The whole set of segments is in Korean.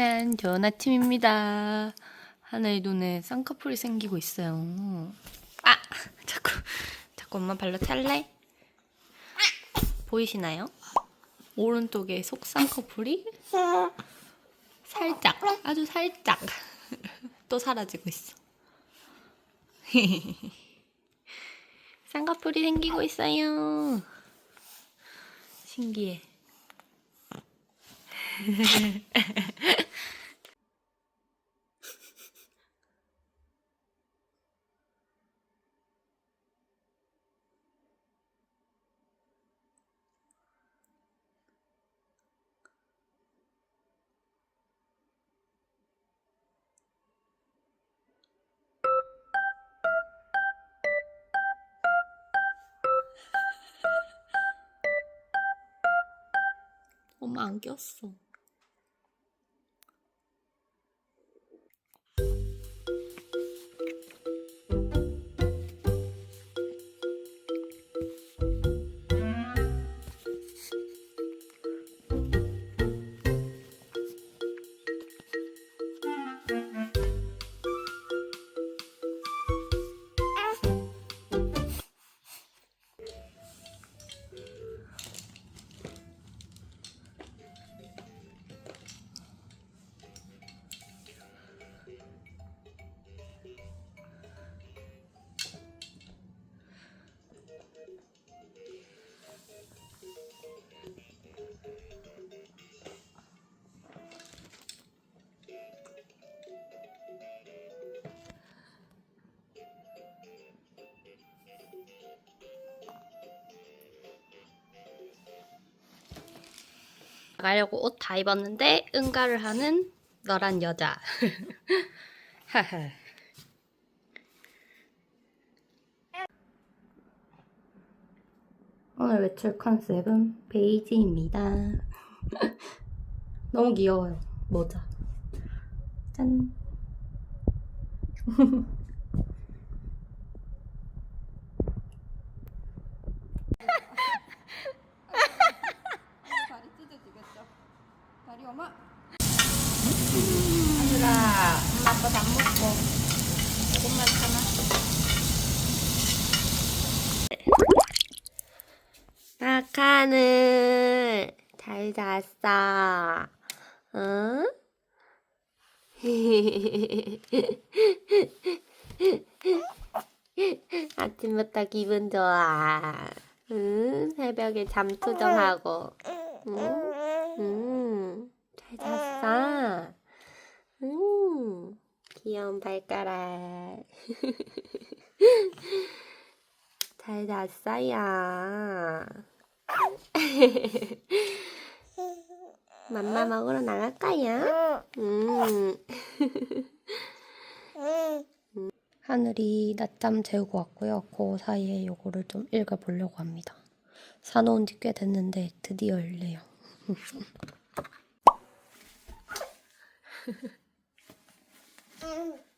짠, 좋은 아침입니다. 하늘의 눈에 쌍꺼풀이 생기고 있어요. 아! 자꾸, 자꾸 엄마 발로 찰래? 보이시나요? 오른쪽에 속 쌍꺼풀이 살짝, 아주 살짝 또 사라지고 있어. 쌍꺼풀이 생기고 있어요. 신기해. 엄마 안 꼈어. 나가려고 옷 다 입었는데 응가를 하는 너란 여자. 오늘 외출 컨셉은 베이지입니다. 너무 귀여워요. 모자. 짠. 다리 찢어지겠죠? 다리 엄마 얘들아, 엄마 아빠 밥 먹고 조금만 참아. 낙하늘 잘 잤어. 응? 아침부터 기분 좋아. 응? 새벽에 잠투 좀 하고. 응? 응. 잘 잤어. 음, 귀여운 발가락. 잘 잤어요. 맘마 먹으러 나갈까요? 음. 하늘이 낮잠 재우고 왔고요. 그 사이에 요거를 좀 읽어보려고 합니다. 사놓은 지 꽤 됐는데 드디어 읽네요. 맘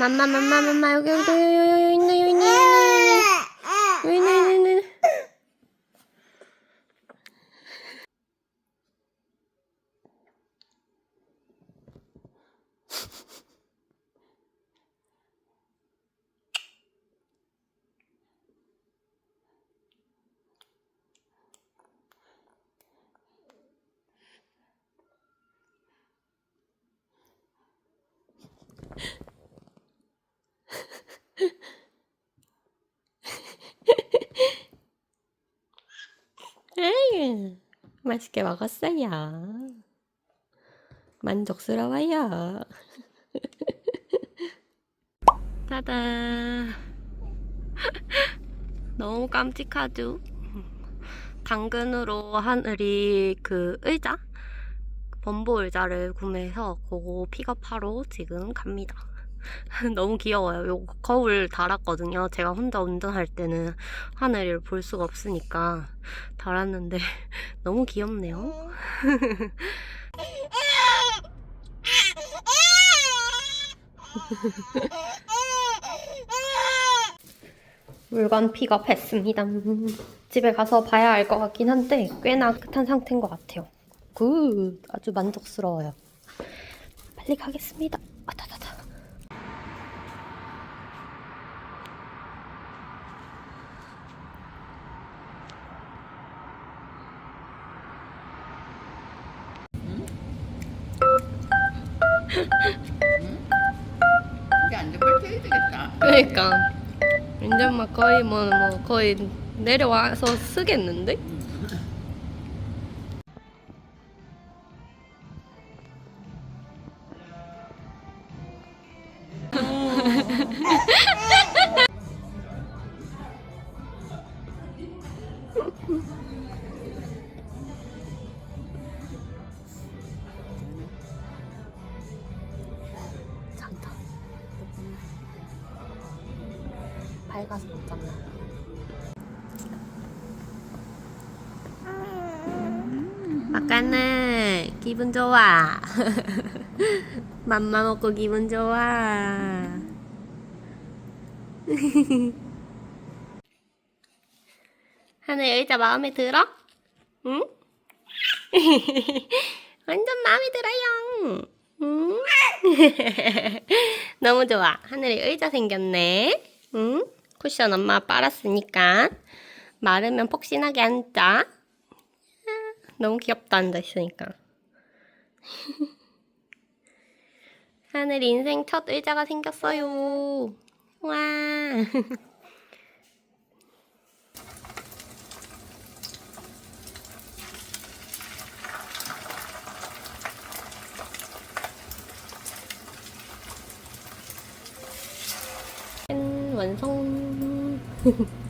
마 맘마 맘마 여기 여기 여기 여기 여 맛있게 먹었어요. 만족스러워요. 짜잔. 너무 깜찍하죠? 당근으로 하늘이 그 의자? 범보 의자를 구매해서 그거 픽업하러 지금 갑니다. 너무 귀여워요. 요 거울 달았거든요. 제가 혼자 운전할 때는 하늘을 볼 수가 없으니까 달았는데 너무 귀엽네요. 물건 픽업했습니다. 집에 가서 봐야 알 것 같긴 한데 꽤나 깨끗한 상태인 것 같아요. 굿! 아주 만족스러워요. 빨리 가겠습니다. 아다다다. 이제 안 돼. 빨리 해야 되겠다. 그러니까 이제 막 거의 뭐, 뭐 거의 내려와서 쓰겠는데? 기분 좋아. 맘마 먹고 기분 좋아. 하늘 의자 마음에 들어? 응? 완전 마음에 들어요. 응? 너무 좋아. 하늘에 의자 생겼네. 응? 쿠션 엄마 빨았으니까 마르면 폭신하게 앉자. 아, 너무 귀엽다 앉아 있으니까. 하늘 인생 첫 의자가 생겼어요. 와. 짠, 완성.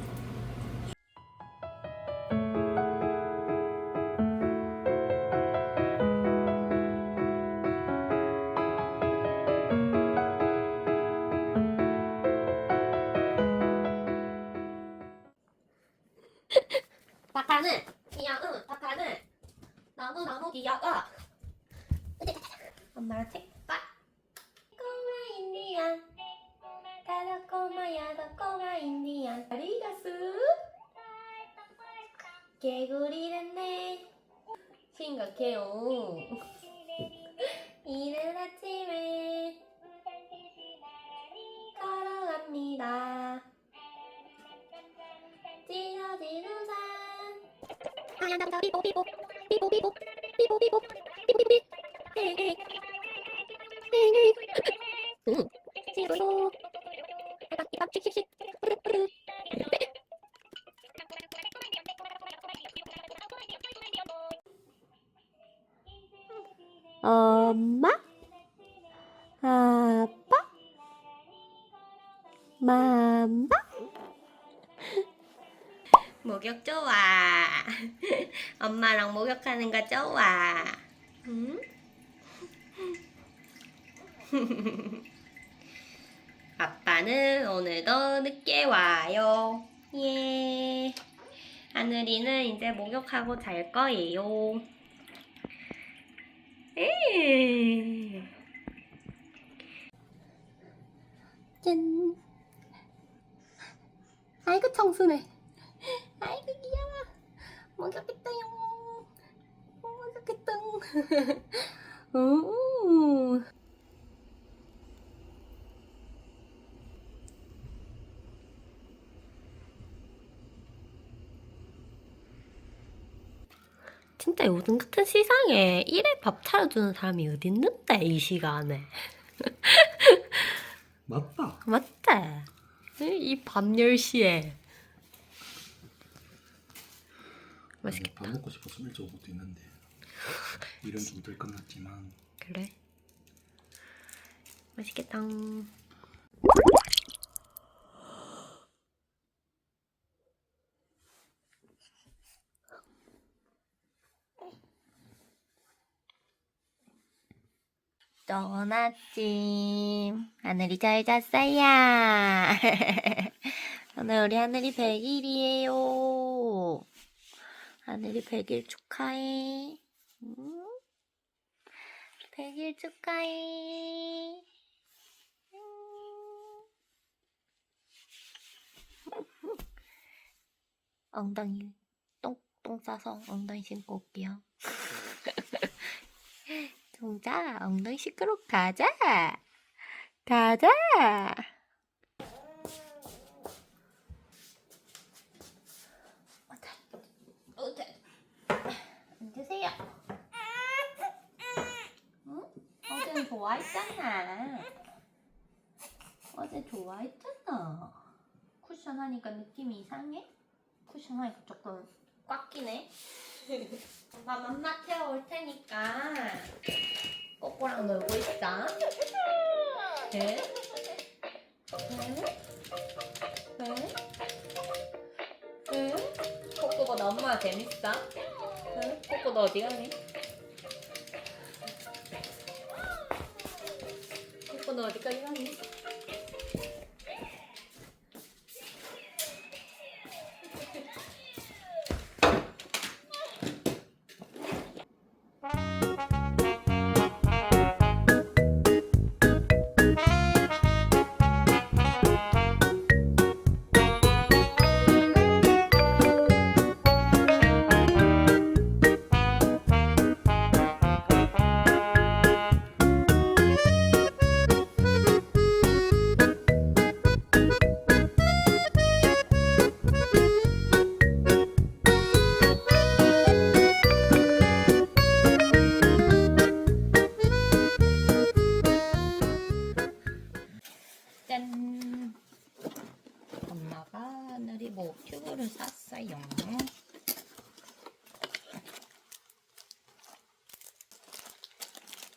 꼬마 인디안 리다스 개구리 됐네. 심각해요 엄마 아빠 맘마 목욕 좋아 엄마랑 목욕하는 거 좋아 응? 아빠는 오늘도 늦게 와요. 예. 하늘이는 이제 목욕하고 잘 거예요. 에. 짠. 아이고 청순해. 아이고 귀여워. 목욕했다요. 목욕했다. 오. 진짜 요즘 같은 시상에 일에 밥 차려주는 사람이 어디 있는데 이 시간에 맞다. 맞대 이밤 10시에 맛있겠다. 밥 먹고 싶어서 일찍 온 것도 있는데 일은 좀덜 끝났지만 그래? 맛있겠다. 좋은 아침. 하늘이 잘 잤어요. 오늘 우리 하늘이 100일이에요. 하늘이 100일 축하해. 음? 100일 축하해. 음. 엉덩이 똥똥 싸서 엉덩이 씻고 올게요. 동자 엉덩이 씻으러 가자. 가자. 앉으세요. 응? 어제는 좋아했잖아. 어제 좋아했잖아. 쿠션 하니까 느낌이 이상해? 쿠션 하니까 조금 꽉 끼네. 엄마 맘마 태워올 테니까 꼬꼬랑 놀고 있어. 네? 네? 네? 네? 꼬꼬가 너 엄마 재밌어? 네? 꼬꼬 너 어디 가니? 꼬꼬 너 어디까지 가니?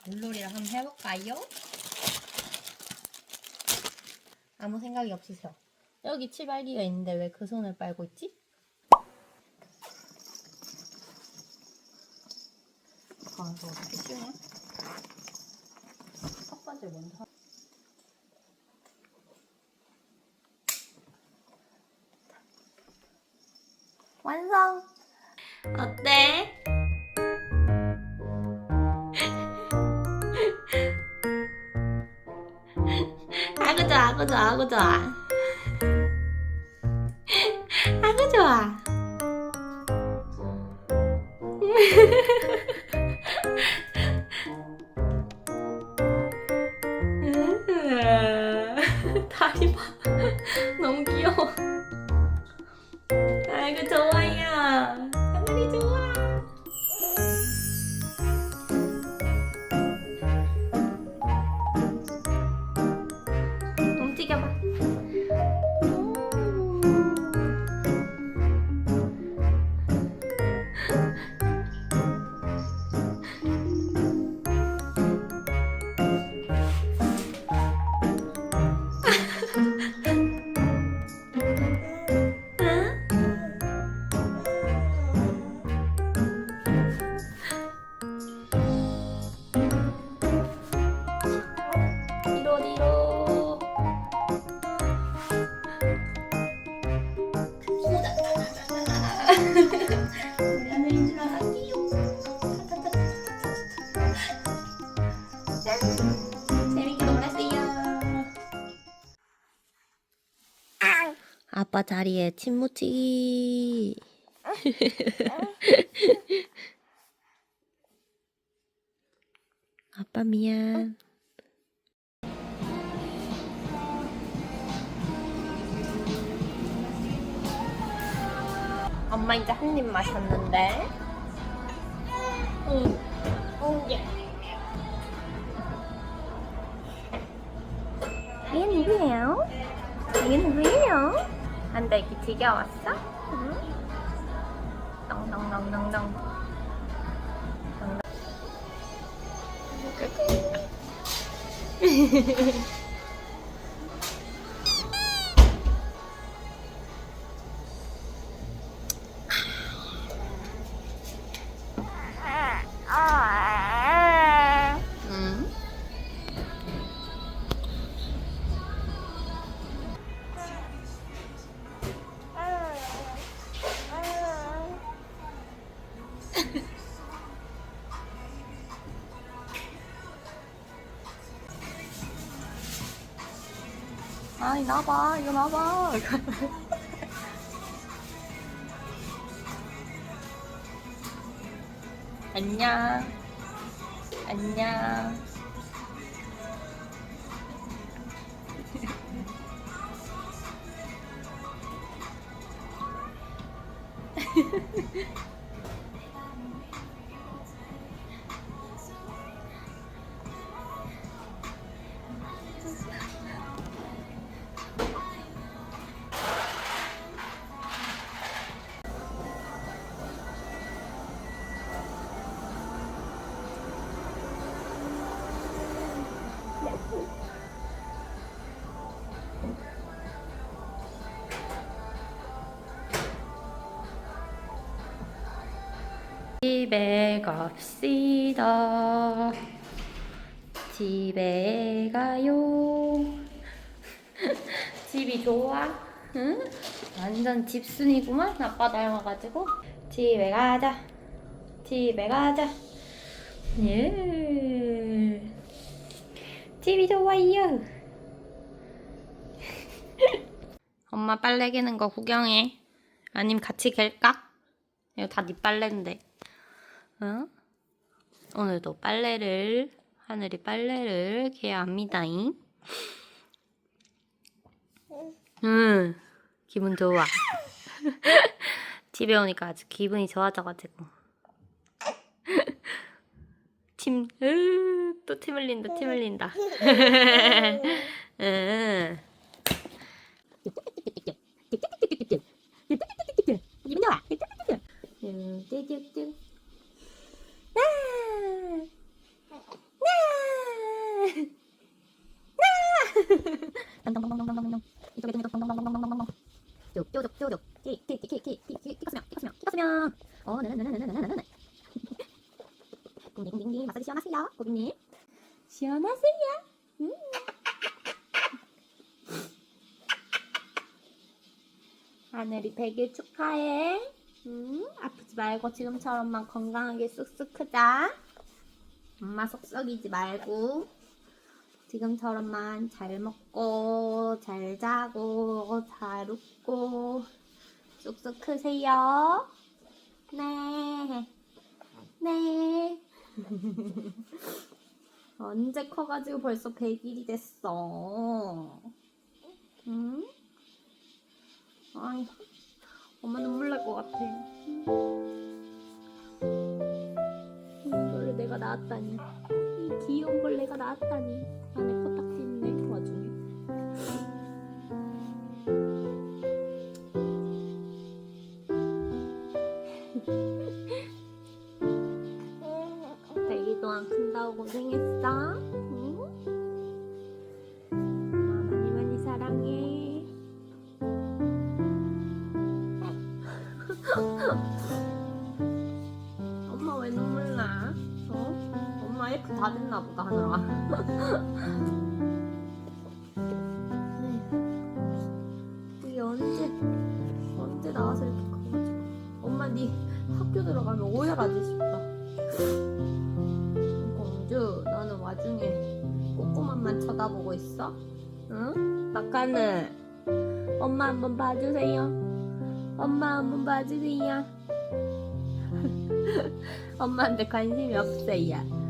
물놀이를 한번 해볼까요? 아무 생각이 없으세요. 여기 치발기가 있는데 왜 그 손을 빨고 있지? 가서 어떻게 찌냐? 첫 번째 먼저 하- 완성! 어때? 좋아, 아구 좋아, 아구 좋아. 아빠 자리에 침 묻히기. 아빠 미안. 엄마 이제 한 입 마셨는데. 응. 응, 예. 얘 누구예요? 얘 누구예요? 안 돼, 이렇게 지겨웠어? 응? 똥똥똥 당당 나봐 이거 나봐. 안녕. 안녕. 집에 갑시다. 집에 가요. 집이 좋아? 응? 완전 집순이구만. 아빠 닮아가지고. 집에 가자. 집에 가자. 예. 집이 좋아요. 엄마 빨래 개는 거 구경해. 아님 같이 갤까? 이거 다 네 빨래인데. 응? 오늘도 빨래를 하늘이 빨래를 개야 합니다잉. 응, 기분 좋아. 집에 오니까 아주 기분이 좋아져가지고. 침, 으, 또침 흘린다, 침 흘린다. 응. 기분 좋아. 뚜뚜뚜. 네. 네. 이쪽에. 어 시원하세요. 음. 하늘이 100일 축하해. 응? 아프지 말고 지금처럼만 건강하게 쑥쑥 크자. 엄마 속 썩이지 말고 지금처럼만 잘 먹고 잘 자고 잘 웃고 쑥쑥 크세요. 네. 네. 언제 커가지고 벌써 100일이 됐어. 응? 아이, 엄마 눈물 날 것 같아. 이거를 내가 낳았다니. 이 귀여운 걸 내가 낳았다니. 안에 코딱지 동안 큰다고 고생했어. 응? 엄마 많이 많이 사랑해. 엄마 왜 눈물 나? 어? 엄마 F 다 됐나 보다 하느라. 응? 막간을 엄마 한번 봐주세요. 엄마 한번 봐주세요. 엄마한테 관심이 없어요.